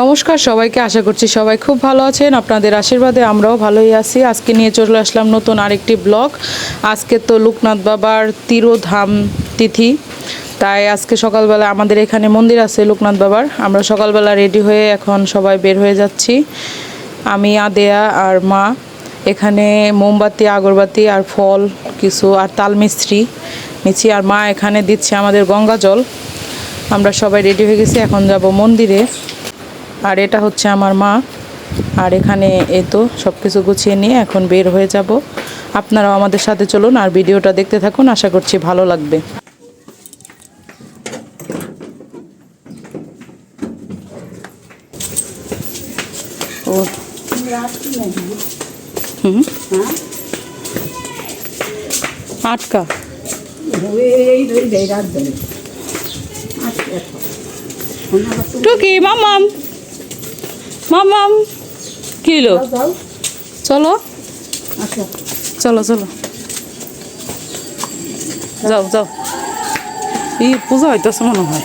নমস্কার, সবাইকে আশা করছি সবাই খুব ভালো আছেন। আপনাদের আশীর্বাদে আমরাও ভালোই আছি। আজকে নিয়ে চলে আসলাম নতুন আরেকটি ব্লগ। আজকে তো লোকনাথ বাবার তিরোধাম তিথি, তাই আজকে সকালবেলা আমাদের এখানে মন্দির আছে লোকনাথ বাবার। আমরা সকালবেলা রেডি হয়ে এখন সবাই বের হয়ে যাচ্ছি। আমি, আদেয়া আর মা। এখানে মোমবাতি, আগরবাতি আর ফল কিছু আর তাল মিস্ত্রি নিচ্ছি আর মা এখানে দিচ্ছে আমাদের গঙ্গা জল। আমরা সবাই রেডি হয়ে গেছি, এখন যাব মন্দিরে। আর এটা হচ্ছে আমার মা। আর এখানে এ তো সব কিছু গুছিয়ে নিয়ে এখন বের হয়ে যাব। আপনারাও আমাদের সাথে চলুন আর ভিডিওটা দেখতে থাকুন আশা করছি ভালো লাগবে। ও। হুম। আটকা। টুকি মামাম মামাম কিলো চলো। চলো চলো। যাও যাও। ই পূজা হইতেছে মনে হয়।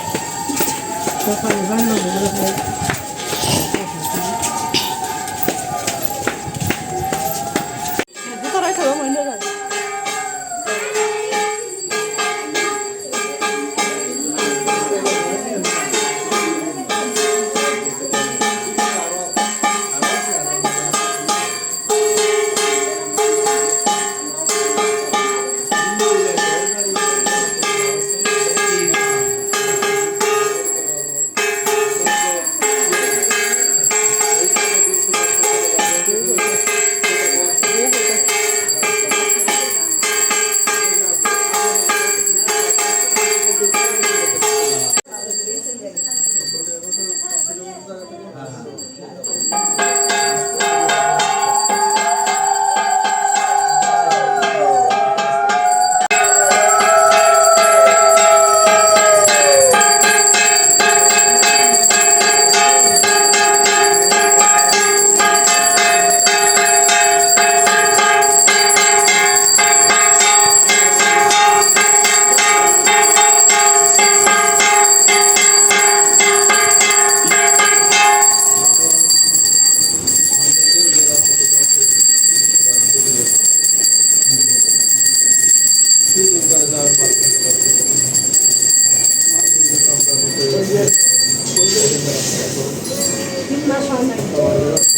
Başkanım.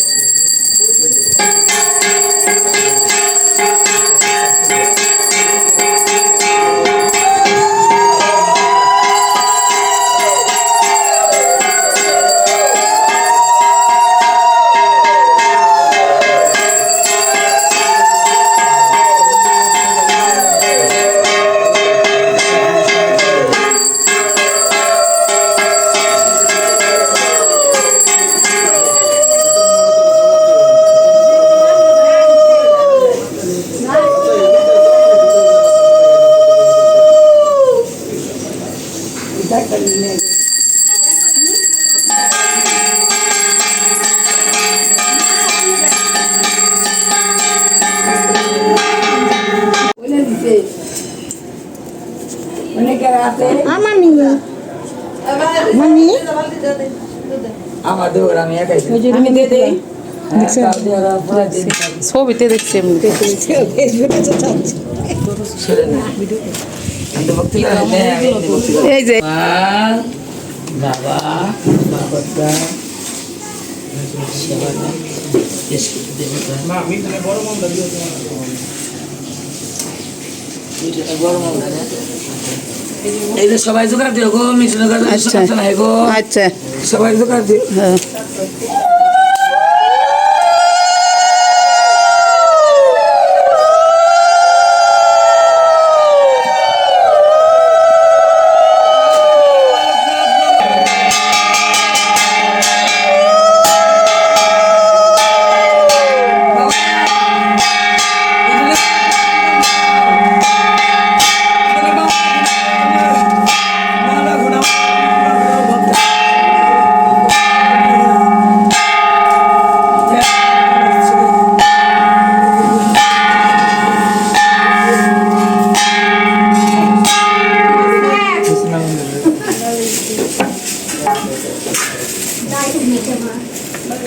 মামি। মামি? আমার দৌড় আমি একাই আমি দিয়ে দেই। ছবিতে দেখছি এমনি এই যে। বাবা বাবা। এই যে সবাই জোগাড় দিও গো মিঠু জোগাড় আচ্ছা। আচ্ছা নাই গো আচ্ছা সবাই জোগাড় দিও হ্যাঁ।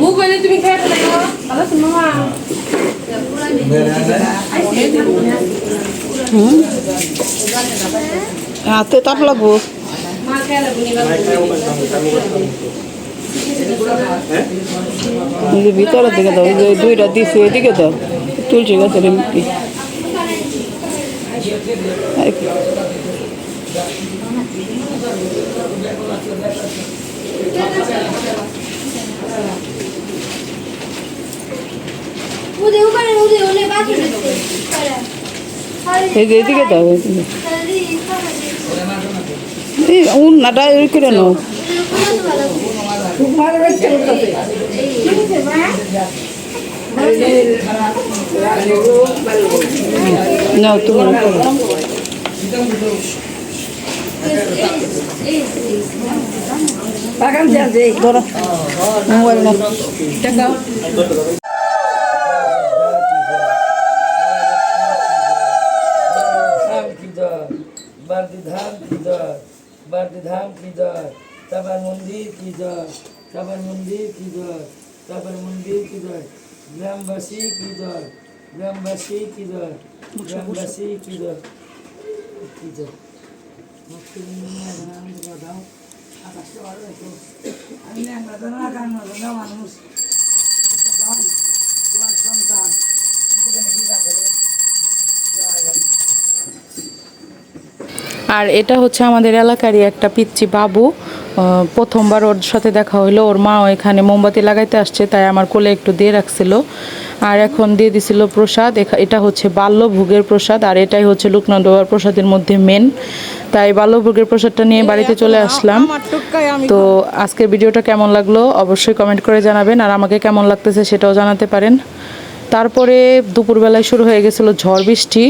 গুগলে তুমি তো হাতে তাপ লাগবো মা খাই লাগনি এই যে ভিতরের দিকে দাও এই যে দুইটা দিছে এদিকে দাও। তুলসী গাছের এমপি। উদে ওখানে উদে ওনে বাকি এই যে এদিকে দাও এদিকে। তাহলে খাবে এই উন্নাটা ওই করে নাও নাও তুমি ধরো মোবাইল নাও। ধাম কি জয় বারদি ধাম কি জয় বারদি ধাম কি জয় সাবার মন্দির কি জয়? সাবার মন্দির কি জয়? সাবার মন্দির কি জয়? গ্রামবাসী কি জয়? গ্রামবাসী কি জয়? গ্রামবাসী কি জয়? কি জয়? মানুষ। সন্তান। আর এটা হচ্ছে আমাদের এলাকারই একটা পিচ্চি বাবু। প্রথমবার ওর সাথে দেখা হইল। ওর মাও এখানে মোমবাতি লাগাইতে আসছে তাই আমার কোলে একটু দিয়ে রাখছিল। আর এখন দিয়ে দিছিল প্রসাদ। এটা হচ্ছে বাল্যভোগের প্রসাদ আর এটাই হচ্ছে লোকনাথ প্রসাদের মধ্যে মেন তাই বাল্যভোগের প্রসাদটা নিয়ে বাড়িতে চলে আসলাম। তো আজকের ভিডিওটা কেমন লাগল? অবশ্যই কমেন্ট করে জানাবেন। আর আমাকে কেমন লাগতেছে সেটাও জানাতে পারেন। তারপরে দুপুরবেলায় শুরু হয়ে গেছিল ঝড় বৃষ্টি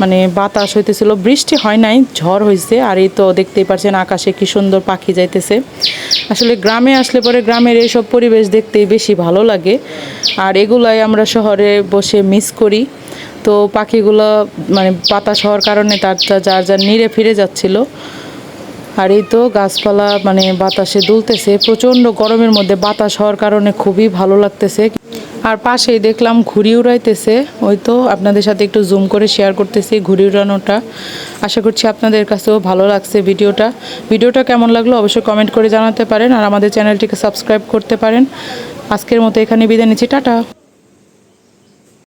মানে বাতাস হইতেছিল। বৃষ্টি হয় নাই, ঝড় হয়েছে আর এই তো দেখতেই পাচ্ছেন আকাশে কি সুন্দর পাখি যাইতেছে। আসলে গ্রামে আসলে পরে গ্রামের এইসব পরিবেশ দেখতেই বেশি ভালো লাগে। আর এগুলাই আমরা শহরে বসে মিস করি। তো পাখিগুলো মানে বাতাস হওয়ার কারণে তার যার যার নিরে ফিরে যাচ্ছিল। আর এই তো গাছপালা মানে বাতাসে দুলতেছে। প্রচণ্ড গরমের মধ্যে বাতাস হওয়ার কারণে খুবই ভালো লাগতেছে। আর পাশেই দেখলাম ঘুড়ি উড়াইতেছে। ওই তো আপনাদের সাথে একটু জুম করে শেয়ার করতেছি ঘুড়ি উড়ানোটা। আশা করছি আপনাদের কাছেও ভালো লাগছে ভিডিওটা। ভিডিওটা কেমন লাগল অবশ্যই কমেন্ট করে জানাতে পারেন আর আমাদের চ্যানেলটিকে সাবস্ক্রাইব করতে পারেন। আজকের মতো এখানে বিদায় নিচ্ছি। টাটা।